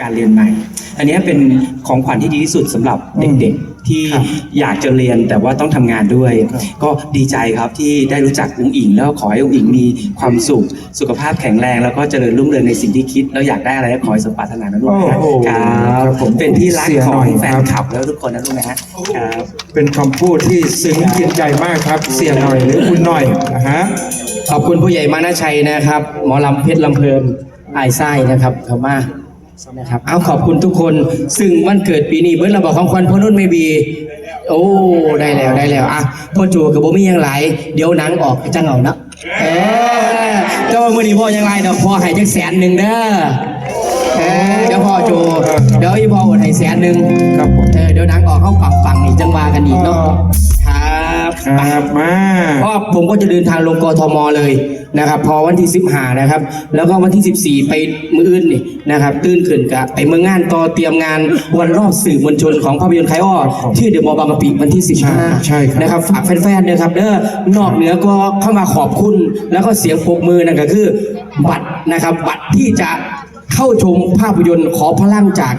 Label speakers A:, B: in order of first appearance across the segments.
A: การเรียนใหม่ อันเนี้ยเป็นของขวัญที่ดีที่สุดสำหรับเด็กๆ ที่
B: ครับ
A: อยากจะเรียนแต่ว่าต้องทำงานด้วย
B: ครับ
A: ก็ดีใจครับที่ได้รู้จักอุ้งอิง แล้วขอให้อุ้งอิงมีความสุข สุขภาพแข็งแรง แล้วก็เจริญรุ่งเรืองในสิ่งที่คิด แล้วอยากได้อะไรก็ขอให้สมปรารถนานะลูกนะ
B: โอ้โห
A: ครั
B: ครับบผม
A: เป็นที่รัก
B: เสีย
A: ข
B: หน่
A: อง
B: อย
A: แฟน
B: ครับ
A: คลับแล้วทุกคนนะลูกนะฮะครับ
B: เป็นคำพูดที่ซึ้งกินใจมากครับ เสียหน่อยหรือคุณหน่อยนะฮะ
C: ขอบคุณผู้ใหญ่มานาชัยนะครับ หมอลำเพชรลำเพลินไอ้ายไส้นะครับเขามา นะครับเอาขอบคุณทุกคน ซึ่งวันเกิดปีนี้เบิร์ดเราบอกของควันพ่อนุ่นไม่บี โอ้ได้แล้วได้แล้วอะพ่อจูกับโบมี่ยังไหลายเดี๋ยวหนังออกจังเอานะเออเจ้ามือนี้พ่อยังไรเดี๋ยวพ่อให้จักแสนหนึ่งเด้อเออเดี๋ยวพ่อจูเดี๋ยวอีพ่ออดให้แสนหนึ่ง
B: ครับผม
C: เออเดี๋ยวหนังออกเข้าปังปังๆนี่จังว่ากันอีกเนาะ ครับ
B: ครับมา
C: เพราะผมก็จะเดินทางลงกทมเลยนะครับ พอวันที่15นะครับ แล้วก็วันที่14ไปมืออื่นนี่นะครับ ตื่นขึ้นกับไปเมืองงานต่อเตรียมงานวันรอบสื่อมวลชนของภาพยนตร์ไคอ้อที่เดอะมอลล์บางกะปิวันที่15
B: ใช่ครับ
C: นะครับฝากแฟนๆด้วยครับเด้อนอกเหนือก็เข้ามาขอบคุณ แล้วก็เสียงปรบมือนั่นก็คือ บัตรนะครับ บัตรที่จะ เข้าชมภาพยนตร์ขอพลังจาก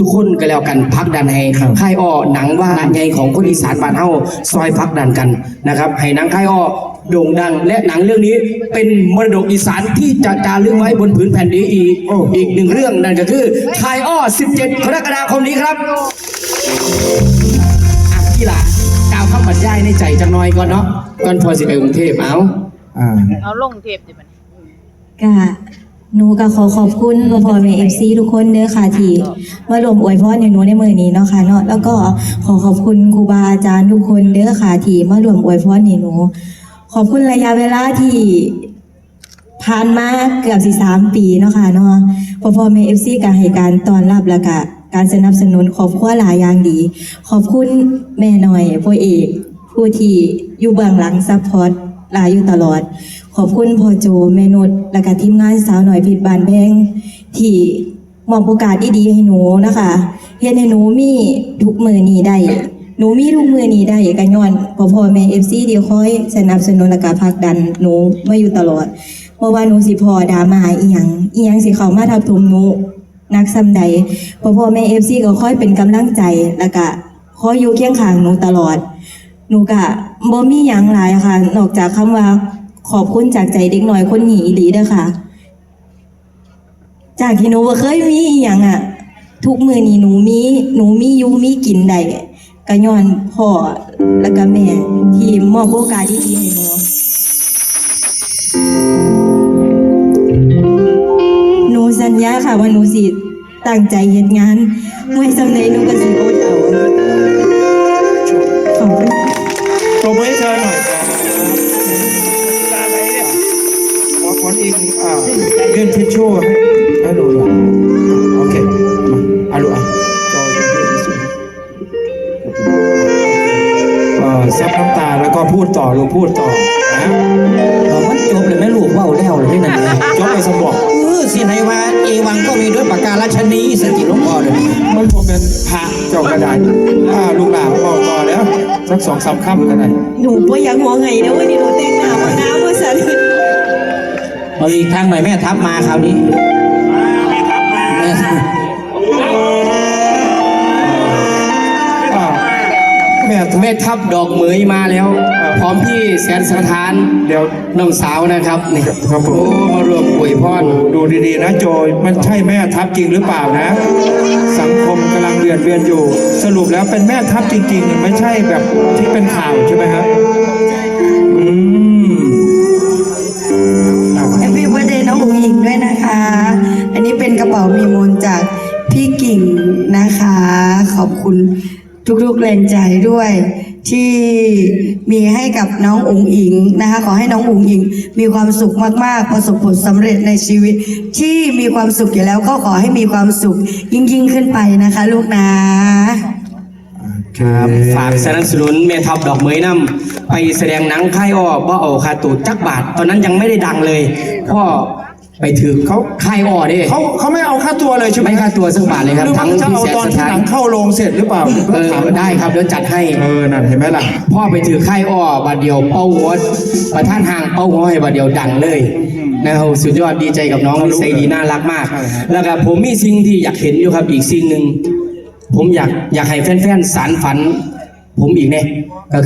C: ทุกๆคนก็แล้วกันพักดันให้ค่ายอ้อหนังว่าไงของคนอีสานบ้านเฮาซอยพักดันกันนะครับให้หนังค่ายอ้อโด่งดัง และหนังเรื่องนี้เป็นมรดกอีสานที่จะจารึกไว้บนผืนแผ่นดินอีก
B: โอ้
C: อีกหนึ่งเรื่องนั่นก็คือค่ายอ้อ 17 กรกฎาคมนี้ครับอะพี่ล่ะกล่าวคำบรรยายในใจจังน้อยก่อนเนาะก่อนพอสิไปกรุงเทพเอา
B: อ่า
D: เอาลงเทปดิมัน
E: กะ หนูก็ขอขอบคุณพ่อพ่อแม่เอฟซีทุกคนเด้อค่ะที่มารวมอวยพรในหนูในมือนี้เนาะค่ะเนาะแล้วก็ขอขอบคุณครูบาอาจารย์ทุกคนเด้อค่ะที่มารวมอวยพรในหนู ขอบคุณระยะเวลาที่ผ่านมาเกือบสิสามปีเนาะค่ะเนาะพ่อพ่อแม่เอฟซีก็ให้การต้อนรับแล้วก็การสนับสนุนครอบครัวหลายอย่างดี ขอบคุณแม่หน่อยพ่อเอกผู้ที่อยู่เบื้องหลังซัพพอร์ตหลายอยู่ตลอด ขอบคุณพ่อโจแม่นุชและก็ทีมงานสาวหน่อยผิดบานแพงที่มอบโอกาสดีๆให้หนูนะคะเฮ็ดให้หนูมีทุกมือนี้ได้หนูมีทุกมือนี้ได้ก็ย้อนพ่อพ่อแม่ FC ที่คอยสนับสนุนและก็ผลักดันหนูมาอยู่ตลอดบ่ว่าหนูสิพอดามาอีหยังอีหยังสิเขามาทับถมหนูนักซ้ำใดพ่อพ่อแม่ FC ก็คอยเป็นกำลังใจแล้วก็คอยอยู่เคียงข้างหนูตลอด หนูกะบ่มีหยังหลายค่ะ นอกจากคำว่า ขอบคุณจากใจเด็กหน้อยคนนี้อีหลีเด้อค่ะ จากที่หนูบ่เคยมีอหยังอะ ทุกมือนี้หนูมีหนูมีอยู่มีกินได้ก็ย้อนพ่อแล้วก็แม่ที่มอบโอกาสดีๆให้หนูหนูสัญญาค่ะว่าหนูสิตั้งใจเฮ็ดงานไม่สำเร็จหนูก็สิอดเอาขอบคุณ
B: ตบมือให้เธอหน่อยครับ อีกอ่าเลื่อนทิชชู่ให้ให้ดูหน่อยโอเคมาอาลูอะจอยเป็นที่สุเอ่อซับน้ำตาแล้วก็พูดต่อลูกพูดต่อนะ
C: มันจบเลยแม่ลูกว่าแล้วเลยที่นั่นเลย
B: จบไปสมบอก
C: เออสิไหนว่าเอวังก็มีด้วยปากการาชนีสกิลลงพ่อเลย
B: มันผมเป็นพระเจ้ากระดาษอ่าลูกหลานบอกต่อแล้วสักสองสามคำก็ได้
E: หนูบ่อยากหัวไงนะวันนี้หนูแต่งหนามาน้ำมาสัน
C: เอาอีกทางหน่อยแม่ทับมาคราวนี้
B: อ่าแม่ท
C: แม่ทับดอกเหมยมาแล้ว พร้อมพี่แสนสถาน
B: เดี๋ยว
C: น้องสาวนะครับนี่
B: ครับผม
C: โอ้มารวมอวยพร
B: ดูดีๆนะโจยมันใช่แม่ทัพจริงหรือเปล่านะ สังคมกำลังเรียนเรียนอยู่ สรุปแล้วเป็นแม่ทัพจริงๆ ไม่ใช่แบบที่เป็นข่าวใช่ไหมครับอืม
F: ทุกๆแรงใจด้วย ที่มีให้กับน้องอุ๋งอิงนะคะขอให้น้องอุ๋งอิง มีความสุขมากๆประสบผลสำเร็จในชีวิต ที่มีความสุขอยู่แล้วก็ขอให้มีความสุขยิ่งๆขึ้นไปนะคะ ลูกนะ
C: ครับฝากสนับสนุนแม่ทับดอกเหมยนำไปแสดงหนังค่ายอ้อบ่เอาคาตูดจักบาท ตอนนั้นยังไม่ได้ดังเลยพ่อ ไปถือเขาค่ายอ้อเด้
B: เขาเขาไม่เอาค่าตัวเลยใช่ไหม
C: ไม่ค่าตัวสักบาทเลยครับ
B: หรือว่า
C: ทั้ง
B: จะ
C: ที่
B: เอา
C: แสน
B: ตอน
C: ส
B: ที่
C: ถา
B: ห
C: น
B: นังเข้าโรงเสร็จหรือเปล่า
C: เออได้ครับเดี๋ยวจัดให้
B: เออนั่นเห็นไหมล่ะ
C: พ่อไปถือค่ายอ้อบาดเดียวเป้าหัวประท่านห่างเป้าหัวให้บาดเดียวดังเลยนะครับสุดยอดดีใจกับน้องนิสัยดีน่ารักมาก
B: ใช่ครับ
C: แล้วก็ผมมีสิ่งที่อยากเห็นอยู่ครับอีกสิ่งหนึ่งผมอยากอยากให้แฟนๆสารฝัน ผมอีกเนี่ยก็